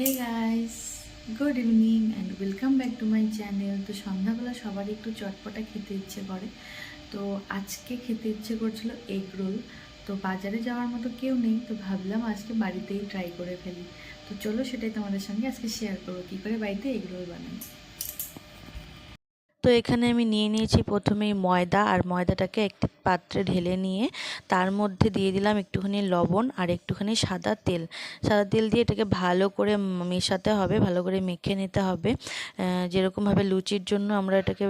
Hey guys good evening and welcome back to my channel তো সন্ধ্যাবেলা সবারই একটু চটপটা খেতে ইচ্ছে করে। তো আজকে খেতে ইচ্ছে করছিল এগ রোল তো বাজারে যাওয়ার মতো কেউ নেই, তো ভাবলাম আজকে বাড়িতেই ট্রাই করে ফেলি। তো চলো সেটাই তোমাদের সঙ্গে আজকে শেয়ার করব। কী করে বাড়িতে এগ রোল বানাই? তো এখানে আমি নিয়ে নিয়েছি প্রথমেই ময়দা, আর ময়দাটাকে একটি পাত্রে ঢেলে নিয়ে তার মধ্যে দিয়ে দিলাম একটুখানি লবণ আর একটুখানি সাদা তেল। সাদা তেল দিয়ে এটাকে ভালো করে মেশাতে হবে, ভালো করে মেখে নিতে হবে। যেরকমভাবে লুচির জন্য আমরা এটাকে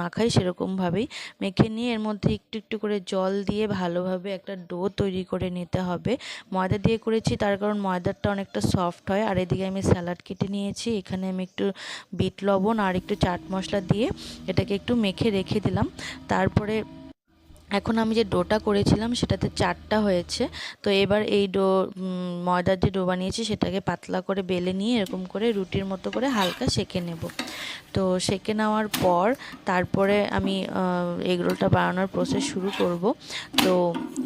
মাখাই সেরকমভাবেই মেখে নিয়ে এর মধ্যে একটু একটু করে জল দিয়ে ভালোভাবে একটা ডো তৈরি করে নিতে হবে। ময়দা দিয়ে করেছি তার কারণ ময়দাটা অনেকটা সফট হয়। আর এদিকে আমি স্যালাড কেটে নিয়েছি। এখানে আমি একটু বিট লবণ আর একটু চাট মশলা দিয়ে এটাকে একটু মেখে রেখে দিলাম। তারপরে এখন আমি যে ডোটা করেছিলাম, সেটাতে চারটা হয়েছে। তো এবার এই ডো ময়দার যে ডো বানিয়েছি, সেটাকে পাতলা করে বেলে নিয়ে এরকম করে রুটির মতো করে হালকা সেঁকে নেব। তো সেঁকে নেওয়ার পর তারপরে আমি এগরোলটা বানানোর প্রসেস শুরু করব। তো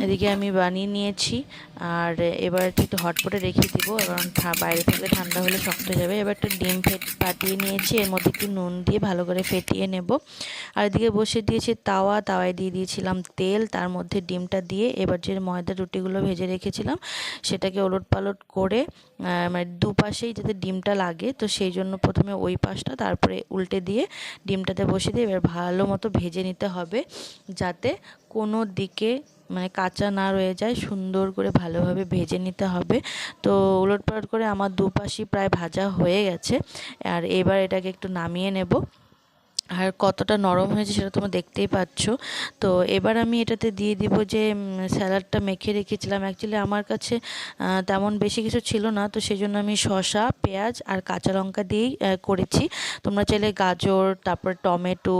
এদিকে আমি বানিয়ে নিয়েছি আর এবার একটু হটপটে রেখে দিব এবং বাইরে থেকে ঠান্ডা হলে শক্ত হয়ে যাবে। এবার একটা ডিম ফেট ফাটিয়ে নিয়েছি, এর মধ্যে একটু নুন দিয়ে ভালো করে ফেটিয়ে নেব। আর এদিকে বসিয়ে দিয়েছি তাওয়া, তাওয়ায় দিয়ে দিয়েছিলাম তেল, তার মধ্যে ডিমটা দিয়ে এবার যে ময়দার রুটিগুলো ভেজে রেখেছিলাম, সেটাকে ওলট পালট করে মানে দুপাশেই যাতে ডিমটা লাগে, তো সেই জন্য প্রথমে ওই পাশটা, তারপরে উল্টে দিয়ে ডিমটাতে বসিয়ে দিয়ে এবার ভালো মতো ভেজে নিতে হবে, যাতে কোনো দিকে মানে কাঁচা না রয়ে যায়, সুন্দর করে ভালোভাবে ভেজে নিতে হবে। তো উলট পালট করে আমার দুপাশই প্রায় ভাজা হয়ে গেছে। আর এবার এটাকে একটু নামিয়ে নেব। আর কতটা নরম হয়েছে সেটা তোমরা দেখতেই পাচ্ছ। তো এবার আমি এটাতে দিয়ে দিব যে স্যালাডটা মেখে রেখেছিলাম। অ্যাকচুয়ালি আমার কাছে তেমন বেশি কিছু ছিল না। তো সেই জন্য আমি শসা, পেঁয়াজ আর কাঁচা লঙ্কা দিয়েই করেছি। তোমরা চাইলে গাজর, তারপর টমেটো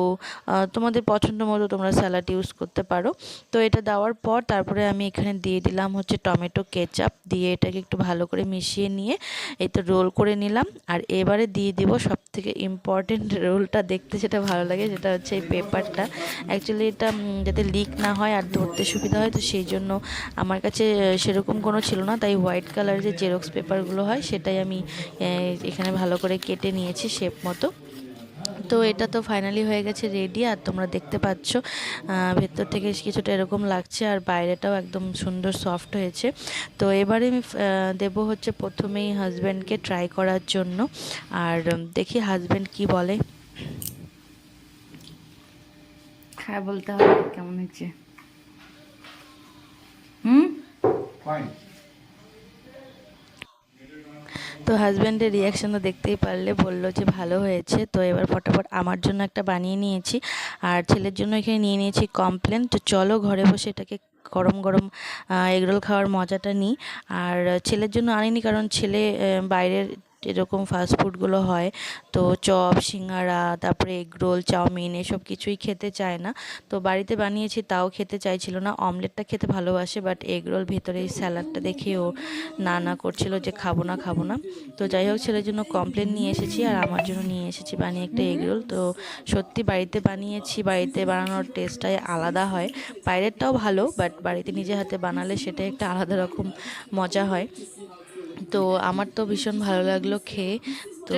তোমাদের পছন্দ মতো তোমরা স্যালাড ইউজ করতে পারো। তো এটা দেওয়ার পর তারপরে আমি এখানে দিয়ে দিলাম হচ্ছে টমেটো কেচাপ। দিয়ে এটাকে একটু ভালো করে মিশিয়ে নিয়ে এই তো রোল করে নিলাম। আর এবারে দিয়ে দিব সব থেকে ইম্পর্টেন্ট রোলটা দেখতে যেটা ভালো লাগে, যেটা হচ্ছে এই পেপারটা অ্যাকচুয়ালি এটা যাতে লিক না হয় আর ধরতে সুবিধা হয়, তো সেই জন্য আমার কাছে সেরকম কোনো ছিল না। তাই হোয়াইট কালার যে জেরক্স পেপারগুলো হয়, সেটাই আমি এখানে ভালো করে কেটে নিয়েছি শেপ মতো। তো এটা তো ফাইনালি হয়ে গেছে রেডি আর তোমরা দেখতে পাচ্ছ ভেতর থেকে কিছুটা এরকম লাগছে, আর বাইরেটাও একদম সুন্দর সফট হয়েছে। তো এবারে আমি দেবো হচ্ছে প্রথমেই হাজব্যান্ডকে ট্রাই করার জন্য। আর দেখি হাজব্যান্ড কি বলে। হ্যাঁ বলতে হবে কেমন হচ্ছে হুম? তো হাজব্যান্ডের রিয়াকশন তো দেখতেই পারলে বলল যে ভালো হয়েছে তো এবার ফটাফট আমার জন্য একটা বানিয়ে নিয়েছি আর ছেলের জন্য এখানে নিয়ে নিয়েছি কমপ্লেন তো চলো ঘরে বসে এটাকে গরম গরম এগরোল খাওয়ার মজাটা নিই আর ছেলের জন্য আনিনি কারণ ছেলে বাইরের এরকম ফাস্ট ফুডগুলো হয়, তো চপ, সিঙ্গারা, তারপরে এগরোল চাউমিন এসব কিছুই খেতে চায় না। তো বাড়িতে বানিয়েছি, তাও খেতে চাইছিল না। অমলেটটা খেতে ভালোবাসে বাট এগরোল ভেতরে এই স্যালাডটা দেখে ও না না করছিল যে খাব না খাব না। তো যাই হোক, ছেলের জন্য কমপ্লেন নিয়ে এসেছি আর আমার জন্য নিয়ে এসেছি বানিয়ে একটা এগরোল তো সত্যি বাড়িতে বানিয়েছি, বাড়িতে বানানোর টেস্টটাই আলাদা হয়। বাইরেরটাও ভালো বাট বাড়িতে নিজে হাতে বানালে সেটা একটা আলাদা রকম মজা হয়। তো আমার তো ভীষণ ভালো লাগল খেয়ে। তো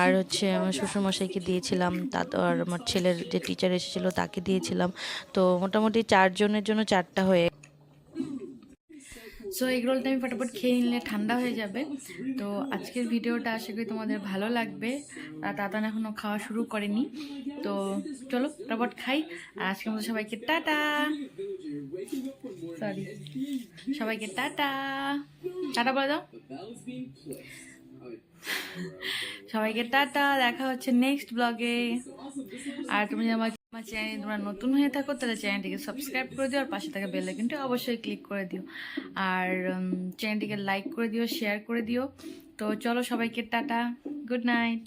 আর হচ্ছে আমার শ্বশুরমশাইকে দিয়েছিলাম, তা আর আমার ছেলের যে টিচার এসেছিল তাকে দিয়েছিলাম। তো মোটামুটি চারজনের জন্য চারটা হয়ে সো এগ রোলটা আমি ফটাফট খেয়ে নিলে ঠান্ডা হয়ে যাবে। তো আজকের ভিডিওটা আশা করি তোমাদের ভালো লাগবে। তাতান এখনও খাওয়া শুরু করেনি। তো চলো, ফটাফট খাই। আর আজকের মতো সবাইকে টাটা। সরি সবাইকে টাটা। টাটা বলে দাও। সবাইকে টাটা। দেখা হচ্ছে নেক্সট ব্লগে আর তুমি আমার আমার চ্যানেল তোমরা নতুন হয়ে থাকো, তাহলে চ্যানেলটিকে সাবস্ক্রাইব করে দিও আর পাশে থাকা বেল আইকনটি অবশ্যই ক্লিক করে দিও। আর চ্যানেলটিকে লাইক করে দিও শেয়ার করে দিও। তো চলো সবাইকে টাটা গুড নাইট